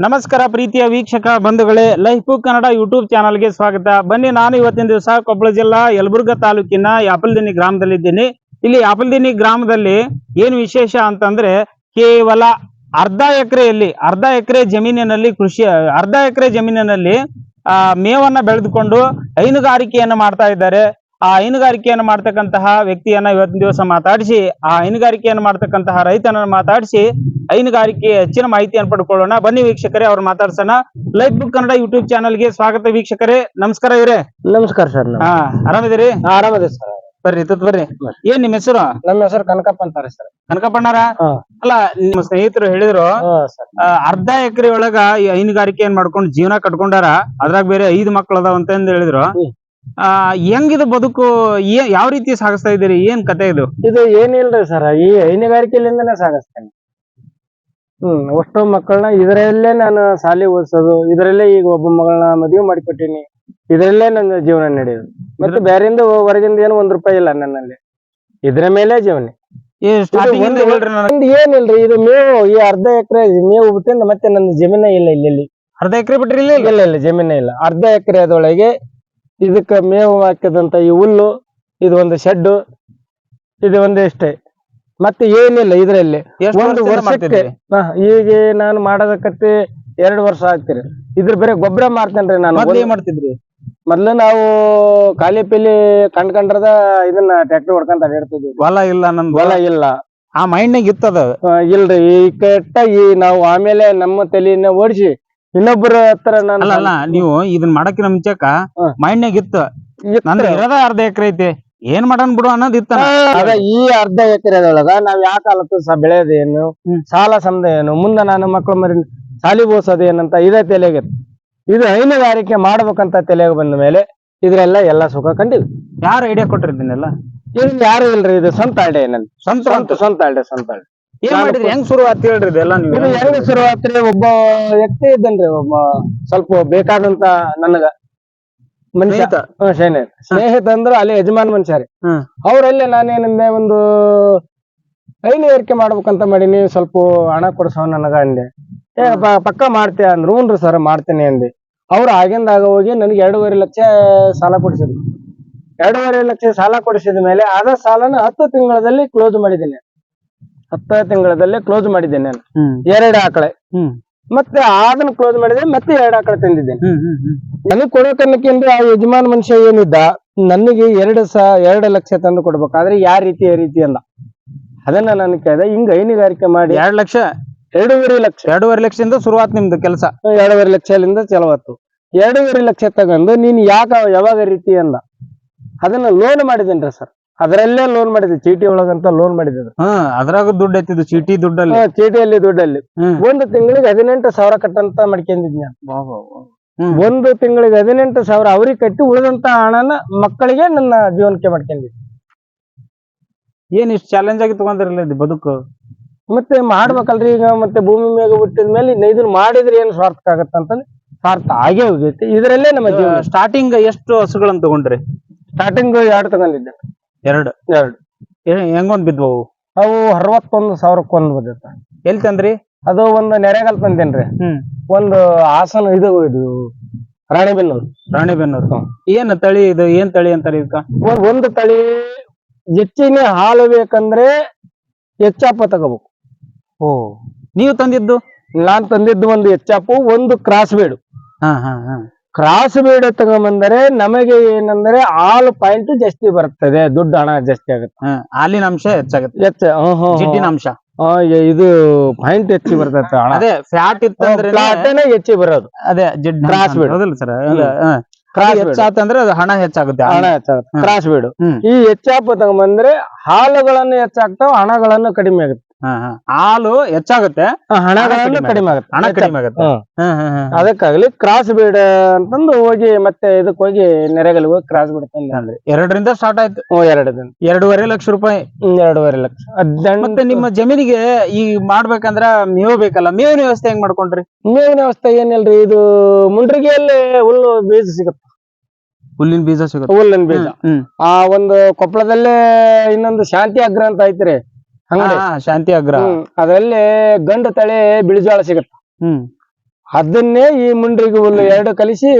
ನಮಸ್ಕಾರ ಪ್ರೀತಿಯ ವೀಕ್ಷಕ ಬಂಧುಗಳೇ, ಲೈಫ್ ಕನ್ನಡ ಯೂಟ್ಯೂಬ್ ಚಾನಲ್ಗೆ ಸ್ವಾಗತ. ಬನ್ನಿ, ನಾನು ಇವತ್ತಿನ ದಿವಸ ಕೊಪ್ಪಳ ಜಿಲ್ಲಾ ಯಲಬುರ್ಗಾ ತಾಲೂಕಿನ ಯಾಪಲ್ದಿನಿ ಗ್ರಾಮದಲ್ಲಿದ್ದೀನಿ. ಇಲ್ಲಿ ಯಾಪಲ್ದಿನಿ ಗ್ರಾಮದಲ್ಲಿ ಏನು ವಿಶೇಷ ಅಂತಂದ್ರೆ ಕೇವಲ ಅರ್ಧ ಎಕರೆಯಲ್ಲಿ, ಅರ್ಧ ಎಕರೆ ಜಮೀನಿನಲ್ಲಿ ಕೃಷಿ, ಅರ್ಧ ಎಕರೆ ಜಮೀನಿನಲ್ಲಿ, ಆ, ಮೇವನ್ನ ಬೆಳೆದುಕೊಂಡು ಹೈನುಗಾರಿಕೆಯನ್ನು ಮಾಡ್ತಾ ಇದ್ದಾರೆ. ಆ ಹೈನುಗಾರಿಕೆಯನ್ನು ಮಾಡ್ತಕ್ಕಂತಹ ವ್ಯಕ್ತಿಯನ್ನ ಇವತ್ತಿನ ದಿವಸ ಮಾತಾಡಿಸಿ ಆ ಹೈನುಗಾರಿಕೆಯನ್ನು ಮಾಡ್ತಕ್ಕಂತಹ ರೈತನನ್ನ ಮಾತಾಡಿಸಿ ಹೈನುಗಾರಿಕೆ ಹೆಚ್ಚಿನ ಮಾಹಿತಿಯನ್ನು ಪಡ್ಕೊಳ್ಳೋಣ. ಬನ್ನಿ ವೀಕ್ಷಕರೇ ಅವ್ರು ಮಾತಾಡ್ಸೋಣ. ಲೈಫ್ ಬುಕ್ ಕನ್ನಡ ಯೂಟ್ಯೂಬ್ ಚಾನಲ್ಗೆ ಸ್ವಾಗತ ವೀಕ್ಷಕರೇ. ನಮಸ್ಕಾರ ಇವ್ರೆ. ನಮಸ್ಕಾರ ಸರ್ ಹಾ ಆರಾಮಿದ್ದೀರಿ? ಆರಾಮದೆ ಸರ್. ಬರ್ರಿ ತುತ್ ಬರ್ರಿ ಏನ್ ನಿಮ್ಮ ಹೆಸರು? ನಮ್ಮ ಹೆಸರು ಕನಕಪ್ಪ ಅಂತಾರೆ ಸರ್. ಕನಕಪ್ಪಣ್ಣಾರ. ಅಲ್ಲ ನಿಮ್ಮ ಸ್ನೇಹಿತರು ಹೇಳಿದ್ರು ಅರ್ಧ ಎಕರೆ ಒಳಗ ಈ ಹೈನುಗಾರಿಕೆ ಏನ್ ಮಾಡ್ಕೊಂಡು ಜೀವನ ಕಟ್ಕೊಂಡಾರ ಅದ್ರಾಗ ಬೇರೆ ಐದು ಮಕ್ಳು ಅದಾವ ಅಂತ ಹೇಳಿದ್ರು. ಹೆಂಗಿದು ಬದುಕು ಏ ಯಾವ ರೀತಿ ಸಾಗಿಸ್ತಾ ಇದ್ದೀರಿ? ಏನ್ ಕತೆ ಇದು? ಇದು ಏನಿಲ್ರಿ ಸರ್ ಈ ಹೈನುಗಾರಿಕೆಲಿಂದನೇ ಸಾಗಿಸ್ತೇನೆ. ಹ್ಮ್ ಅಷ್ಟು ಮಕ್ಕಳನ್ನ ಇದರಲ್ಲೇ ನಾನು ಶಾಲೆ ಓದಿಸೋದು ಇದರಲ್ಲೇ ಈಗ ಒಬ್ಬ ಮಗಳನ್ನ ಮದುವೆ ಮಾಡಿಕೊಟ್ಟಿನಿ ಇದರಲ್ಲೇ ನನ್ನ ಜೀವನ ನಡೆಯೋದು. ಮತ್ತೆ ಬೇರೆಯಿಂದ ಹೊರಗಿಂದ ಏನು ಒಂದ್ ರೂಪಾಯಿ ಇಲ್ಲ ನನ್ನಲ್ಲಿ. ಇದ್ರ ಮೇಲೆ ಜೀವನ. ಹೇಳ್ರಿ ನನಗೆ. ಏನಿಲ್ರಿ ಇದು ಮೇವು ಈ ಅರ್ಧ ಎಕರೆ ಮೇವು ಬಿಟ್ಟಿಂದ ಮತ್ತೆ ನನ್ನ ಜಮೀನೇ ಇಲ್ಲ ಇಲ್ಲಿ ಅರ್ಧ ಎಕರೆ ಬಿಟ್ರಿ ಇಲ್ಲಿ ಇಲ್ಲ? ಇಲ್ಲ ಜಮೀನೇ ಇಲ್ಲ. ಅರ್ಧ ಎಕರೆ ಅದೊಳಗೆ ಇದಕ್ಕ ಮೇವು ಹಾಕಿದಂತ ಈ ಹುಲ್ಲು ಇದು ಒಂದು ಶೆಡ್ಡು ಇದು ಒಂದು ಇಷ್ಟೇ ಮತ್ತೆ ಏನಿಲ್ಲ ಇದರಲ್ಲಿ. ಒಂದು ವರ್ಷಕ್ಕೆ ಈಗ ನಾನು ಮಾಡೋದಕ್ಕೆ ಎರಡು ವರ್ಷ ಆಗ್ತೀರಿ ಇದ್ರ ಬೇರೆ ಗೊಬ್ಬರ ಮಾಡ್ತೇನ್ರಿ ನಾನು. ಮಾಡ್ತಿದ್ರಿ? ಮೊದ್ಲು ನಾವು ಖಾಲಿ ಪಿಲಿ ಕಂಡ್ಕಂಡ್ರದ ಇದನ್ನ ಟ್ರ್ಯಾಕ್ಟರ್ ಹೊಡ್ಕೊಂತ ಹೇಳ್ತಿದ್ವಿ ಹೊಲ ಇಲ್ಲ ನಮ್ದು ಹೊಲ ಇಲ್ಲ. ಆ ಮೈಂಡ್ನಾಗ ಇತ್ತದ ಇಲ್ರಿ. ಈ ಕೆಟ್ಟಾಗಿ ನಾವು ಆಮೇಲೆ ನಮ್ಮ ತಲೆಯನ್ನ ಓಡಿಸಿ ಇನ್ನೊಬ್ಬರ ಹತ್ರ ನಾನು ಅಲ್ಲ ಅಲ್ಲ ನೀವು ಇದನ್ ಮಾಡಕ್ಕಿನ ಮುಂಚೆಕ ಹ್ಮ್. ಮೈಂಡ್ನಾಗ ಇತ್ತು. ನಂದು ಇರೋದ ಅರ್ಧ ಎಕರೆ ಐತಿ. ಏನ್ ಮಾಡನ್ ಬಿಡು ಅನ್ನೋದ್ ಇತ್ತ ಅದ ಈ ಅರ್ಧ ಎಕರೆದೊಳಗ ನಾವ್ ಯಾಕ ಕಾಲಕ್ಕೂ ಸಹ ಬೆಳೆಯೋದೇನು ಹ್ಮ್. ಸಾಲ ಸಮದ ಏನು ಮುಂದೆ ನಾನು ಮಕ್ಳು ಮರಿ ಸಾಲಿ ಬೋಸೋದೇನಂತ ಇದೇ ತಲೆಗೆ ಇದು ಹೈನುಗಾರಿಕೆ ಮಾಡ್ಬೇಕಂತ ತಲೆಗೆ ಬಂದ ಮೇಲೆ ಇದ್ರೆಲ್ಲ ಎಲ್ಲಾ ಸುಖ ಕಂಡಿವಿ. ಯಾರು ಐಡಿಯಾ ಕೊಟ್ಟಿರ್ತೀನಲ್ಲ ಇದು ಯಾರು ಇಲ್ರಿ ಇದು ಸ್ವಂತ ಅಲ್ಡೆ ನನ್ನ ಸ್ವಂತ ಸ್ವಂತ ಸ್ವಂತ ಅಲ್ಡೆ ಸ್ವಂತ ಅಲ್ಡೆ ಏನ್ ಮಾಡಿದ್ರಿ? ಹೆಂಗ್ ಶುರು ಆತ್ ಹೇಳ್ರಿ ಇದೆಲ್ಲ ನೀವು? ಇದು ಹೆಂಗ ಶುರುವಾತ್ರಿ? ಒಬ್ಬ ವ್ಯಕ್ತಿ ಇದ್ದನ್ರಿ ಒಬ್ಬ ಸ್ವಲ್ಪ ಬೇಕಾದಂತ ನನಗ. ಮನುಷ್ಯ. ಸ್ನೇಹಿತ? ಹ್ಮ್, ಸ್ನೇಹಿತ ಸ್ನೇಹಿತ ಅಂದ್ರ ಅಲ್ಲಿ ಯಜಮಾನ್ ಮನುಷ್ಯ ರೀ. ಹ್ಮ್. ಅವ್ರಲ್ಲೇ ನಾನೇನಂದೆ ಒಂದು ಹೈನುಗಾರಿಕೆ ಮಾಡ್ಬೇಕಂತ ಮಾಡೀನಿ ಸ್ವಲ್ಪ ಹಣ ಕೊಡ್ಸವ ನನಗ ಅಂದೆ. ಏ ಪ- ಪಕ್ಕ ಮಾಡ್ತೀಯ ಅಂದ್ರು ಹ್ಞೂ ಸರ್ ಮಾಡ್ತೀನಿ ಅಂದೆ. ಅವ್ರು ಆಗಿಂದಾಗ ಹೋಗಿ ನನಗೆ ಎರಡೂವರೆ ಲಕ್ಷ ಸಾಲ ಕೊಡಿಸಿದ್ರು. ಎರಡೂವರೆ ಲಕ್ಷ ಸಾಲ ಕೊಡಿಸಿದ ಮೇಲೆ ಅದ ಸಾಲನ ಹತ್ತು ತಿಂಗಳಲ್ಲಿ ಕ್ಲೋಸ್ ಮಾಡಿದ್ದೀನಿ. ಹತ್ತು ತಿಂಗಳಲ್ಲೇ ಕ್ಲೋಸ್ ಮಾಡಿದ್ದೇನೆ ನಾನು. ಎರಡು ಆಕಳೆ. ಮತ್ತೆ ಅದನ್ನ ಕ್ಲೋಸ್ ಮಾಡಿದ್ರೆ ಮತ್ತೆ ಎರಡು ಆಕಳೆ ತಂದಿದ್ದೇನೆ. ನನಗ್ ಕೊಡೋಕನ್ನಕ್ಕೇನ್ರಿ ಆ ಯಜಮಾನ್ ಮನುಷ್ಯ ಏನಿದ್ದ ನನಗೆ ಎರಡು ಸ ಎರಡು ಲಕ್ಷ ತಂದು ಕೊಡ್ಬೇಕಾದ್ರೆ ಯಾವ ರೀತಿ ಯಾವ ರೀತಿ ಅಲ್ಲ. ಅದನ್ನ ನಾನು ಕೇಳಿದೆ ಹಿಂಗ ಹೈನುಗಾರಿಕೆ ಮಾಡಿ ಎರಡು ಲಕ್ಷ? ಎರಡೂವರೆ ಲಕ್ಷ. ಎರಡೂವರೆ ಲಕ್ಷದಿಂದ ಶುರುವಾತ್ ನಿಮ್ದು ಕೆಲಸ? ಎರಡೂವರೆ ಲಕ್ಷದಿಂದ ಚಲವತ್ತು ಎರಡೂವರೆ ಲಕ್ಷ ತಗೊಂಡು ನೀನ್ ಯಾಕ ಯಾವಾಗ ರೀತಿ ಅಲ್ಲ. ಅದನ್ನ ಲೋನ್ ಮಾಡಿದೇನ್ರಿ ಸರ್. ಅದರಲ್ಲೇ ಲೋನ್ ಮಾಡಿದ್ವಿ ಚೀಟಿ ಒಳಗಂತ ಲೋನ್ ಮಾಡಿದ್ರು ಹ್ಮ್ ಅದ್ರಾಗ ದುಡ್ಡು ಎತ್ತಿದ್ದು ಚೀಟಿ ದುಡ್ಡಲ್ಲಿ? ಚೀಟಿಯಲ್ಲಿ ದುಡ್ಡಲ್ಲಿ. ಹ್ಮ್ ಒಂದು ತಿಂಗಳಿಗೆ ಹದಿನೆಂಟು ಸಾವಿರ ಕಟ್ಟಂತ ಮಾಡ್ಕೊಂಡಿದ್. ಹ್ಮ್. ಒಂದು ತಿಂಗಳಿಗೆ ಹದಿನೆಂಟು ಸಾವಿರ ಅವ್ರಿಗೆ ಕಟ್ಟಿ ಉಳಿದಂತ ಹಣನ ಮಕ್ಕಳಿಗೆ ನನ್ನ ಜೀವನಕ್ಕೆ ಮಾಡ್ಕೊಂಡಿದ್ದೆ. ಏನ್ ಇಷ್ಟ ಚಾಲೆಂಜ್ ಆಗಿ ತಗೊಂಡಿರಲ್ಲ ಇದು ಬದುಕು? ಮತ್ತೆ ಮಾಡ್ಬೇಕಲ್ರಿ ಈಗ ಮತ್ತೆ ಭೂಮಿ ಮೇಲೆ ಹುಟ್ಟಿದ ಮೇಲೆ ಇನ್ನ ಇದನ್ನ ಮಾಡಿದ್ರೆ ಏನು ಸ್ವಾರ್ಥ ಆಗತ್ತ ಅಂತಂದ್ರೆ ಸ್ವಾರ್ಥ ಆಗೇ ಹೋಗೈತಿ. ಇದರಲ್ಲೇ ನಮ್ಮ ಜೀವನ. ಸ್ಟಾರ್ಟಿಂಗ್ ಎಷ್ಟು ಹಸುಗಳನ್ನ ತಗೊಂಡ್ರಿ? ಸ್ಟಾರ್ಟಿಂಗ್ ಎರಡು ತಗೊಂಡಿದ್ದೆ. ಎರಡು? ಎರಡು. ಹೆಂಗೊಂದು ಬಿದ್ವು? ಅವು ಅರವತ್ತೊಂದು ಸಾವಿರಕ್ಕೆ ಒಂದು ಬಂದಿತ್ತ ಎಲ್ಲಿ ತಂದ್ರಿ? ಅದು ಒಂದು ನೆರೆಗಲ್ ತಂದೇನ್ರಿ. ಹ್ಮ್. ಒಂದು ಹಾಸನ ಇದು ಇದು ರಾಣಿಬೆನ್ನೂರು. ರಾಣಿಬೆನ್ನೂರು. ಏನು ತಳಿ ಇದು? ಏನ್ ತಳಿ ಅಂತಾರೆ ಇದಕ್ಕ? ಒಂದ್- ಒಂದು ತಳಿ ಹೆಚ್ಚಿನ ಹಾಲು ಬೇಕಂದ್ರೆ ಹೆಚ್ಚಾಪ ತಗೋಬೇಕು. ಓ ನೀವು ತಂದಿದ್ದು? ನಾನ್ ತಂದಿದ್ದು ಒಂದು ಹೆಚ್ಚಪ್ಪು ಒಂದು ಕ್ರಾಸ್ ಬೇಡು ಹಾ ಹಾ ಹಾ. ಕ್ರಾಸ್ ಬೇಡ ತಗೊಂಬಂದರೆ ನಮಗೆ ಏನಂದ್ರೆ ಹಾಲು ಪಾಯಿಂಟ್ ಜಾಸ್ತಿ ಬರ್ತದೆ ದುಡ್ಡು ಹಣ ಜಾಸ್ತಿ ಆಗುತ್ತೆ. ಹಾಲಿನ ಅಂಶ ಹೆಚ್ಚಾಗುತ್ತೆ. ಹೆಚ್ಚ ಹ್ಮ್ ಹ್ಮ್ ಹ್ಮ್. ಜಿಡ್ಡಿನ ಅಂಶ. ಆ, ಎ- ಇದು ಪಾಯಿಂಟ್ ಹೆಚ್ಚಿ ಬರ್ತೈತೆ ಹಣ. ಅದೇ ಫ್ಯಾಟ್ ಇತ್ತಂದ್ರೆ ಪ್ಲಾಟನೇ ಹೆಚ್ಚಿ ಬರೋದು. ಅದೇ ಜಿಡ್ Cross breed. ಹೌದಲ್ಲ ಸರ್ ಕ್ರಾಸ್ ಹೆಚ್ಚಾತಂದ್ರೆ ಅದು ಹಣ ಹೆಚ್ಚಾಗುತ್ತೆ. ಹಣ ಹೆಚ್ಚಾಗುತ್ತೆ. ಹ್ಮ್. ಕ್ರಾಸ್ ಬೀಡು ಹ್ಮ್. ಈ ಹೆಚ್ಚಾಪ ತಗೊಂಬಂದ್ರೆ ಹಾಲುಗಳನ್ನು ಹೆಚ್ಚಾಗ್ತಾವ ಹಣಗಳನ್ನು ಕಡಿಮೆ ಆಗುತ್ತೆ. ಹಾಲು ಹೆಚ್ಚಾಗುತ್ತೆ. ಹಣಗಳನ್ನು ಕಡಿಮೆ ಆಗುತ್ತೆ. ಹಣ ಕಡಿಮೆ ಆಗುತ್ತೆ. ಅದಕ್ಕಾಗ್ಲಿ ಕ್ರಾಸ್ ಬೀಡ್ ಅಂತಂದು ಹೋಗಿ ಮತ್ತೆ ಇದಕ್ಕೆ ಹೋಗಿ ನೆರೆಗಲ್ ಹೋಗಿ ಕ್ರಾಸ್ ಬೀಡ್ ಎರಡರಿಂದ ಸ್ಟಾರ್ಟ್ ಆಯ್ತು. ಓ ಎರಡು ದಿನ ಎರಡೂವರೆ ಲಕ್ಷ ರೂಪಾಯಿ. ಎರಡೂವರೆ ಲಕ್ಷ. ಮತ್ತೆ ನಿಮ್ಮ ಜಮೀನಿಗೆ ಈ ಮಾಡ್ಬೇಕಂದ್ರ ಮೇವು ಬೇಕಲ್ಲ? ಮೇವಿನ ವ್ಯವಸ್ಥೆ ಹೆಂಗ್ ಮಾಡ್ಕೊಂಡ್ರಿ? ಮೇವಿನ ವ್ಯವಸ್ಥೆ ಏನಿಲ್ರಿ ಇದು ಮುಂಡ್ರಿಗೆಯಲ್ಲಿ ಹುಲ್ಲು ಬೀಜ ಸಿಗುತ್ತೆ. ಹುಲ್ಲಿನ ಬೀಜ ಸಿಗುತ್ತೆ. ಹುಲ್ಲಿನ ಬೀಜ. ಆ ಒಂದು ಕೊಪ್ಪಳದಲ್ಲೇ ಇನ್ನೊಂದು ಶಾಂತಿ ಅಗ್ರ ಅಂತ ಐತ್ರಿ. ಹಾ, ಶಾಂತಿ ಅಗ್ರ ಹ್ಮ್. ಅದರಲ್ಲಿ ಗಂಡ ತಳಿ ಬಿಳಿಜೋಳ ಸಿಗತ್ತ. ಹ್ಮ್. ಅದನ್ನೇ ಈ ಮುಂಡ್ರಿಗೆ ಹುಲ್ಲು ಎರಡು ಕಲಿಸಿ